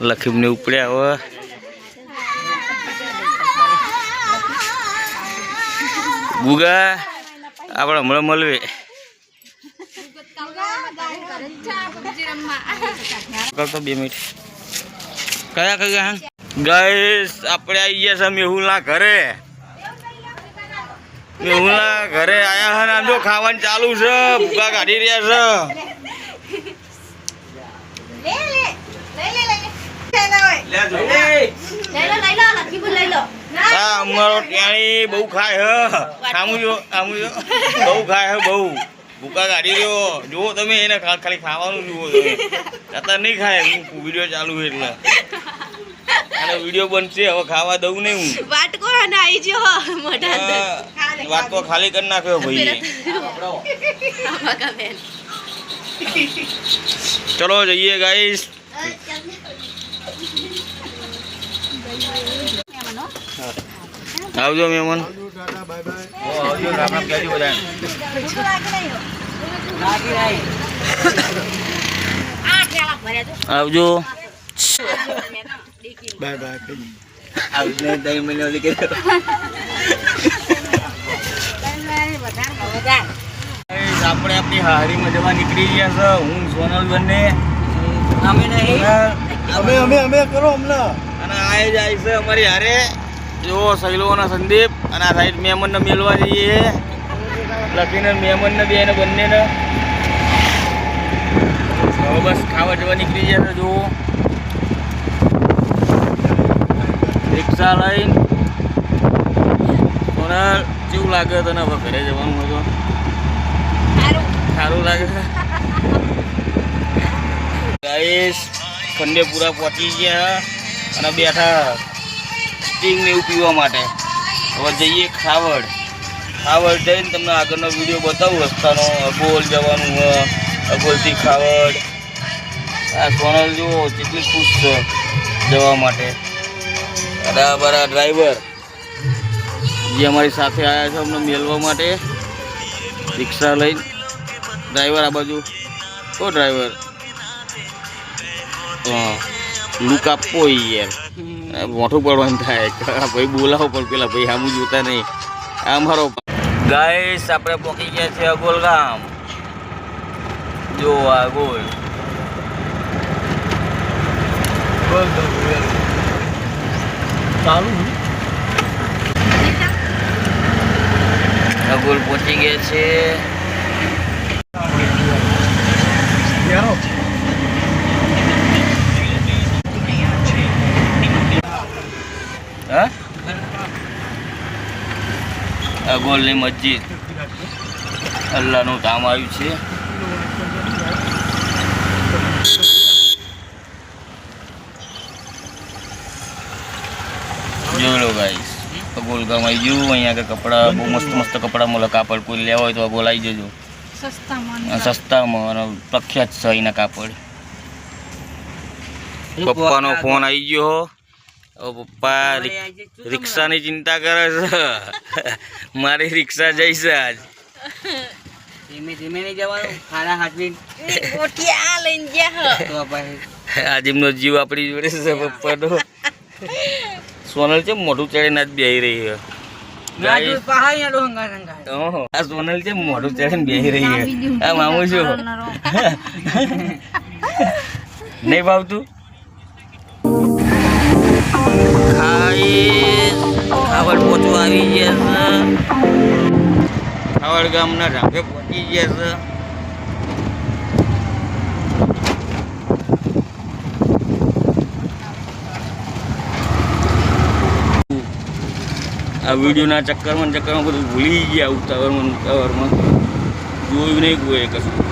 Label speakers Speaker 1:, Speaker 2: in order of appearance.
Speaker 1: લખીમને ઉપડ્યા હવે ગુગા આપણે હમણાં મળવે કરતો બે મિનિટ કયા કયા ગાઈસ આપણે આવી ગયા છે મેહુલના ઘરે મેહુલના ઘરે આયા હે આમ જો ખાવાનું ચાલુ છે ભૂકા કાઢી રહ્યા છે અમારો ટેણી બહુ ખાય હ જો બહુ ખાય હ બહુ ભૂકા કાઢી રહ્યો જુઓ તમે, એને ખાલી ખાવાનું જુઓ. તમે અત્યારે નહીં ખાય હું વીડિયો ચાલુ એટલે અને વીડિયો બનશે હવે ખાવા દઉં નહીં હું
Speaker 2: વાટકો
Speaker 1: ખાલી કરી નાખ્યો ભાઈ ચલો જઈએ ગાઈસ આવજો મહેમાન. આવજો.
Speaker 3: બાય બાય કઈ
Speaker 1: Guys, આપણે આપણી હારીમાં જવા નીકળી ગયા છે. હું સોનલ બંને
Speaker 3: અમે અમે અમે કરો હમણાં.
Speaker 1: અને આ જાય છે અમારી હારે. જો સહેલો અને સંદીપ અને આ સાઈડ મહેમાનને મેળવા જઈએ. લખીને ને બે ને બંનેને. હવે બસ ખાવા જવા નીકળી ગયા છે જુઓ. રિક્ષા લઈને. સોનલ કેવું લાગે તને હવે ઘરે જવાનું હતો સારું લાગે. છે ગાઈસ ખંડેપુરા પહોંચી ગયા. અને બેઠા સ્ટિંગ ને એવું પીવા માટે. હવે જઈએ ખાવડ. ખાવડ જઈને તમને આગળનો વીડિયો બતાવું, રસ્તાનો અબોલ જવાનું અબોલથી ખાવડ. આ સોનલ જુઓ, કેટલી ખુશ છે જવા માટે. બરાબર આ ડ્રાઈવર જે અમારી સાથે આવ્યા છે અમને મેળવા માટે. રિક્ષા લઈને. ડ્રાઈવર આ બાજુ. કો ડ્રાઈવર હા. લુક આપવો યાર આ પડવાનું થાય. ભાઈ બોલાવો પણ પેલા ભાઈ સામું જોતા નહીં. આ અમારો ગાઈસ આપણે પહોંચી ગયા છે અગોલ ગામ જો આ ગોલ
Speaker 3: ચાલુ
Speaker 1: અગોલ પહોંચી ગયા છે
Speaker 3: યારો
Speaker 1: હા અગોલની મસ્જિદ. અલ્લાહનું ધામ આવ્યું છે. લો ગાઈસ અગોલ ગામ આવી ગયું. અહીંયા આગળ કપડાં બહુ મસ્ત મસ્ત કપડાં મળે. કાપડ કોઈ લેવા હોય તો અગોલ આવી જજો. સસ્તામાં પ્રખ્યાત છે અહીંના કાપડ. પપ્પાનો ફોન આવી ગયો. હવે પપ્પા રિક- રિક્ષાની ચિંતા કરે છે? મારી રિક્ષા જઈશે આજ.
Speaker 3: ધીમે ધીમે નહીં જવાનું ખાના હાથવી
Speaker 2: લઈને
Speaker 1: આજ એમનો જીવ આપણી જોડે છે પપ્પાનો. સોનલ છે મોઢું ચડીને આજ બેહી રહી છે? આ સોનલ છે મોઢું ચડીને બેહી રહી છે? આ મામું છું નહીં ભાવતું? છે ગામના ઢાબે પહોંચી ગયા છે. આ વિડીયોના ચક્કરમાં ચક્કરમાં બધું ભૂલી ગયા ઉતાવળમાં ઉતાવળમાં. જોયું નહીં કોઈ કશું.